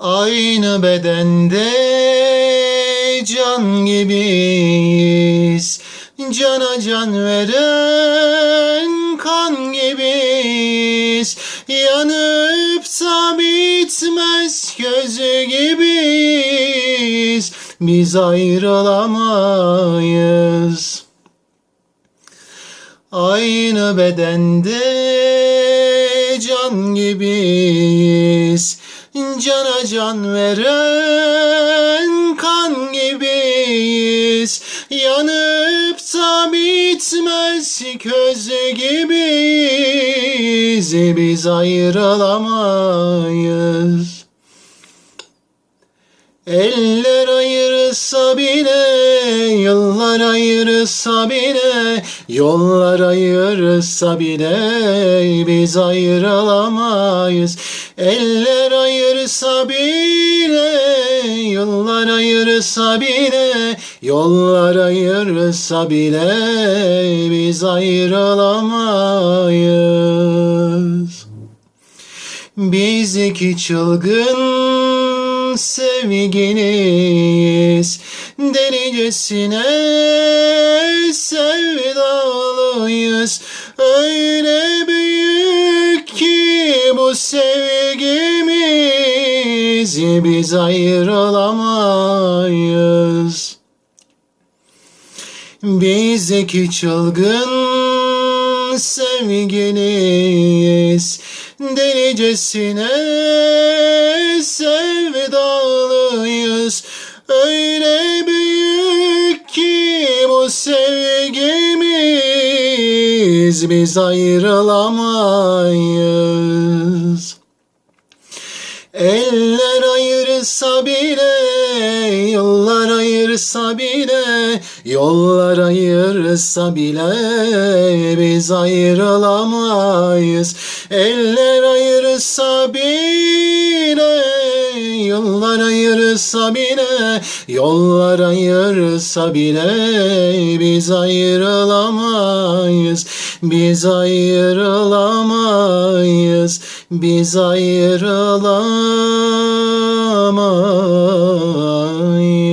Aynı bedende can gibiyiz. Cana can veren kan gibiyiz. Yanıp da bitmez gözü gibiyiz. Biz ayrılamayız. Aynı bedende can gibiyiz. Cana can veren kan gibiyiz. Yanıp da bitmez közü gibiyiz. Biz ayrılamayız. Eller ayırsa bile, yıllar ayırsa bile, yollar ayırsa bile biz ayrılamayız. Eller ayırsa bile, yıllar ayırsa bile, yollar ayırsa bile biz ayrılamayız. Biz iki çılgın sevgiliyiz Delicesine sevdalıyız. Öyle büyük ki bu sevgimiz Biz ayrılamayız. Biz iki çılgın sevgiliyiz Delicesine sevdalıyız Öyle büyük ki bu sevgimiz Biz ayrılamayız Eller ayırsa bile, yıllar ayırsa bile, yollar ayırsa bile biz ayrılamayız. Eller ayırsa bile, yıllar ayırsa bile, yollar ayırsa bile biz ayrılamayız. Biz ayrılamayız. Biz ayrılamayız.